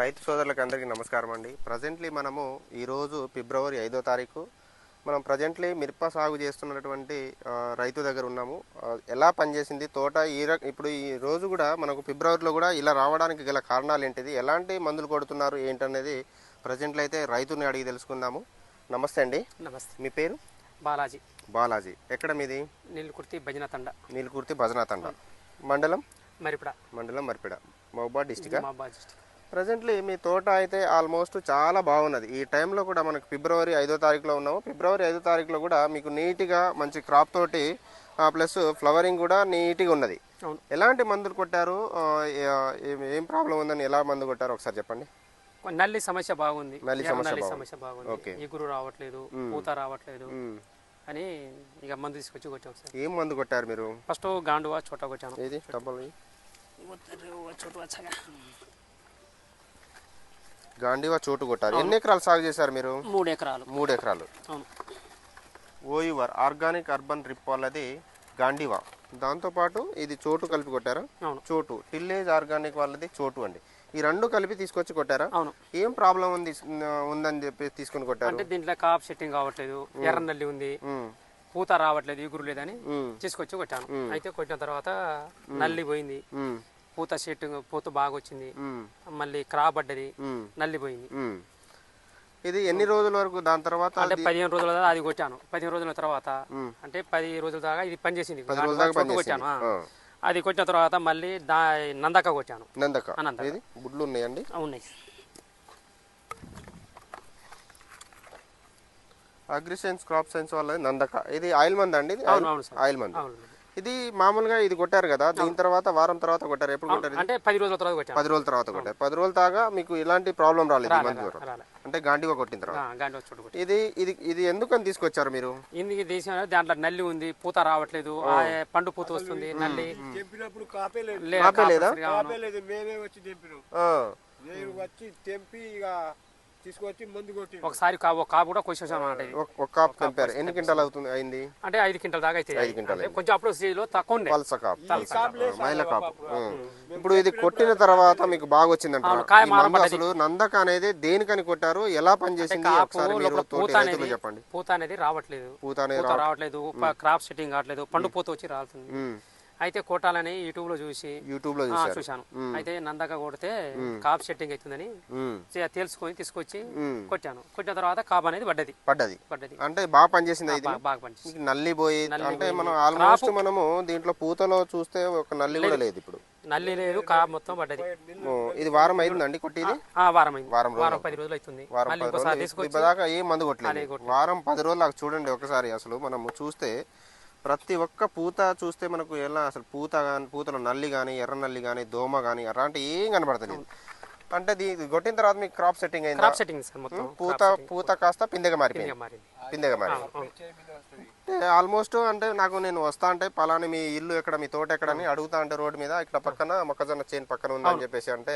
రైతు సోదరులకు అందరికీ నమస్కారం అండి. ప్రజెంట్లీ మనము ఈరోజు ఫిబ్రవరి ఐదో తారీఖు మనం ప్రజెంట్లీ మిరప సాగు చేస్తున్నటువంటి రైతు దగ్గర ఉన్నాము. ఎలా పనిచేసింది? తోట ఈ ఇప్పుడు ఈ రోజు కూడా మనకు ఫిబ్రవరిలో కూడా ఇలా రావడానికి గల కారణాలు ఏంటిది? ఎలాంటి మందులు కొడుతున్నారు? ఏంటనేది ప్రజెంట్లో అయితే రైతుని అడిగి తెలుసుకుందాము. నమస్తే అండి. నమస్తే. మీ పేరు? బాలాజీ. బాలాజీ. ఎక్కడ మీది? నీళ్ళకుర్తి భజన తండ నీలకుర్తి భజనాతండ. మండలం? మరిపడ. మండలం మర్పిడ. మహబాద్ డిస్టిక్ మా డిస్టిక్. ప్రజెంట్లీ మీ తోట అయితే ఆల్మోస్ట్ చాలా బాగున్నది. ఈ టైంలో కూడా మనకు ఫిబ్రవరి ఐదో తారీఖులో ఉన్నాము. ఫిబ్రవరి ఐదో తారీఖులో కూడా మీకు నీట్గా మంచి క్రాప్ తోటి ప్లస్ ఫ్లవరింగ్ కూడా నీట్గా ఉన్నది. ఎలాంటి మందులు కొట్టారు? ఏ- ప్రాబ్లం ఉందని ఎలా మందు కొట్టారు? ఒకసారి చెప్పండి. నల్లి సమస్య బాగుంది. నల్లి సమస్య బాగుంది. ఇగురు రావట్లేదు పూత రావట్లేదు. అని ఇక మందు తీసుకొచ్చి కొట్టాం సార్. ఏం మందు కొట్టారు మీరు? ఫస్ట్ గాండువా చోట కొట్టాను. ఏది? డబ్బులు. గాంధీవా చోటు కొట్టారు ఎన్ని ఎకరాలు సాగు చేశారు మీరు? మూడు ఎకరాలు. మూడు ఎకరాలు. ఓయువర్ ఆర్గానిక్ అర్బన్ రిప్ వాళ్ళది గాంధీవా దాంతోపాటు ఇది చోటు కలిపి కొట్టారా? చోటు. టిల్లేజ్ ఆర్గానిక్ వాళ్ళది చోటు అండి. ఈ రెండు కలిపి తీసుకొచ్చి కొట్టారా? అవును. ఏం ప్రాబ్లం ఉంది ఉందని చెప్పి తీసుకొని కొట్టారు? అంటే దీంట్లో కాప్ సెట్టింగ్ కావట్లేదు. ఎర్ర నల్లి ఉంది. పూత రావట్లేదు. ఇగురు లేదని తీసుకొచ్చి కొట్టాను. అయితే కొట్టిన తర్వాత నల్లి పోయింది. పూత సెట్టింగ్ పూత బాగా వచ్చింది మళ్ళీ క్రాప్ పడ్డది. ఉమ్, నల్లి పోయింది ఉమ్. ఇది ఎన్ని రోజుల వరకు దాని తర్వాత అంటే పదిహేను రోజుల దాకా అది కొట్టాను. పదిహేను రోజుల తర్వాత. అంటే పది రోజుల దాకా ఇది పనిచేసింది. చొట్టు. కొట్టాను. అది కొట్టిన తర్వాత మళ్ళీ దా నందక కొట్టాను. నందక గుడ్లు ఉన్నాయండి ఉన్నాయి. అగ్రిసెన్స్ క్రాప్ సైన్స్ వాళ్ళది నందక ఇది ఆయిల్ మంది అండి ఆయిల్ మంది. ఇది మామూలుగా ఇది కొట్టారు కదా దీని తర్వాత వారం తర్వాత కొట్టారు. ఎప్పుడు కొట్టారు? అంటే పది రోజుల తర్వాత పది రోజుల తర్వాత కొట్టారు. పది రోజుల దాకా మీకు ఎలాంటి ప్రాబ్లం రాలేదు మందు అంటే గాంధీవా కొట్టిన తర్వాత. ఇది ఇది ఇది ఎందుకని తీసుకొచ్చారు మీరు? ఇందుకు తీసిన దాంట్లో నల్లి ఉంది పూత రావట్లేదు ఆ పండు పూత వస్తుంది నల్లి. కాపే లేదు. మేమే వచ్చి తెంపినాం. వచ్చి తెంపి ఇక తీసుకొచ్చి మందు కొట్టి ఒకసారి ఒక కాపు కూడా అన్నమాట ఇది. ఒక- కాప్ తెంపారు ఎన్ని క్వింటాలు అవుతుంది అయింది? అంటే ఐదు క్వింటల్ దాకా అయితే ఐదు క్వింటాలు. కొంచెం అప్పుడు స్టేజ్లో తక్కువ పల్స కాప్. మైల కాప్. ఇప్పుడు ఇది కొట్టిన తర్వాత మీకు బాగా మారబడ్డది. అసలు నందక అనేది దేనికని కొట్టారు? ఎలా పనిచేసింది? ఒకసారి చెప్పండి. పూత అనేది రావట్లేదు. పూత అనేది రావట్లేదు. క్రాప్ సెట్టింగ్ కావట్లేదు. పండు పూత వచ్చి రాలుతుంది. అయితే కొట్టాలని యూట్యూబ్లో చూసి యూట్యూబ్లో చూశాను. అయితే నందక కొడితే కాప్ సెట్టింగ్ అవుతుందని తెలుసుకొని తీసుకొచ్చి. కొట్టాను. కొట్టిన తర్వాత కాప్ అనేది పడ్డది. పడ్డది. పడ్డది. అంటే బాగా పనిచేసింది ఇది? బాగా పనిచేసింది. నల్లి పోయి అంటే మనం ఆల్మోస్ట్ మనము దీంట్లో పూతలో చూస్తే ఒక నల్లి కూడా లేదు. ఇప్పుడు. నల్లి లేదు కాప్ మొత్తం పడ్డది. ఇది వారం అయిందండి కొట్టిది? ఆ వారం అయింది. వారం వారం పది రోజులు అవుతుంది. వారం పది రోజులు ఏ మందు కొట్టలేదు. వారం పది రోజులు చూడండి ఒకసారి అసలు మనము చూస్తే ప్రతి ఒక్క పూత చూస్తే మనకు ఎలా అసలు పూత కానీ పూతలో నల్లి కానీ ఎర్ర నల్లి కానీ దోమ కానీ అలాంటి ఏం కనబడతలేదు. అంటే దీ- ఇది కొట్టిన తర్వాత మీకు క్రాప్ సెట్టింగ్ అయిందా? క్రాప్ సెట్టింగ్ సార్ మొత్తం పూత పూత కాస్త పిందెగా మారిపోయింది. మారింది. పిందెగా అంటే ఆల్మోస్ట్ అంటే నాకు నేను వస్తా అంటే పలాని మీ ఇల్లు ఎక్కడ మీ తోట ఎక్కడ అని అడుగుతా అంటే రోడ్డు మీద ఇక్కడ పక్కన మొక్కజొన్న చేను పక్కన ఉందని చెప్పేసి అంటే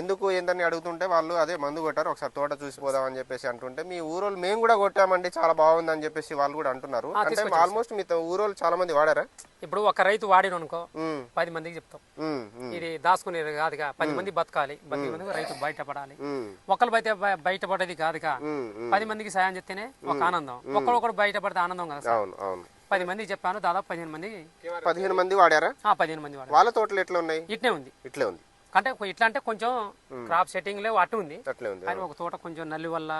ఎందుకు ఏందని అడుగుతుంటే వాళ్ళు అదే మందు కొట్టారు ఒకసారి తోట చూసిపోదాం అని చెప్పేసి అంటుంటే మీ ఊరోళ్ళు మేము కూడా కొట్టామండి చాలా బాగుందని చెప్పేసి వాళ్ళు కూడా అంటున్నారు. అంటే ఆల్మోస్ట్ మీ ఊరోళ్ళు చాలా మంది వాడారా? ఇప్పుడు ఒక రైతు వాడిన అనుకో పది మందికి చెప్తాం. ఇది దాచుకునేది కాదుగా పది మంది బతకాలి పది మంది రైతు బయటపడాలి. ఒకళ్ళు బయట బయటపడేది కాదుగా. పది మందికి సాయం చెప్తేనే ఒక ఆనందం. ఒకళ్ళు ఒకడు బయటపడితే ఆనందం కదా సార్. అవును అవును. పది మందికి చెప్పాను దాదాపు పదిహేను మంది పదిహేను మంది వాడారా? ఆ పదిహేను మంది వాడు వాళ్ళ తోటలు ఎట్లా ఉన్నాయి ఇట్నే ఉంది. ఇట్లే ఉంది. అంటే కొ- ఇట్లా అంటే కొంచెం క్రాప్ సెట్టింగ్లో అటు ఉంది. అట్లే ఉంది కానీ ఒక తోట కొంచెం నల్లి వల్ల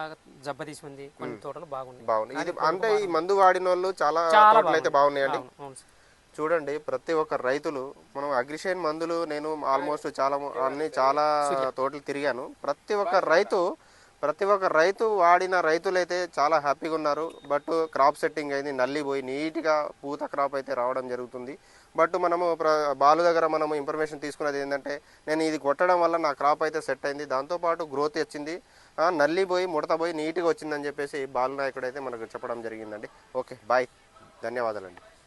జబ్బ తీసి ఉంది. కొన్ని తోటలు బాగున్నాయి. బాగుంది ఇది అంటే ఈ మందు వాడిన వాళ్ళు చాలా చాలా తోటలు అయితే బాగున్నాయండి. అవును, అవును సార్. చూడండి ప్రతి ఒక్క రైతులు మనం అగ్రిషైన్ మందులు నేను ఆల్మోస్ట్ చాలా ము- అన్ని చాలా తోటలు తిరిగాను. ప్రతి ఒక్క రైతు ప్రతి ఒక్క రైతు వాడిన రైతులైతే చాలా హ్యాపీగా ఉన్నారు. బట్ క్రాప్ సెట్టింగ్ అయింది నల్లిపోయి నీట్గా పూత క్రాప్ అయితే రావడం జరుగుతుంది. బట్ మనము ప్ర- బాలు దగ్గర మనము ఇన్ఫర్మేషన్ తీసుకున్నది ఏంటంటే నేను ఇది కొట్టడం వల్ల నా క్రాప్ అయితే సెట్ అయింది. దాంతోపాటు గ్రోత్ వచ్చింది. నల్లిపోయి నల్లి పోయి ముడత నీట్గా వచ్చిందని చెప్పేసి బాలు నాయకుడు అయితే మనకు చెప్పడం జరిగిందండి. Okay bye. ధన్యవాదాలండి.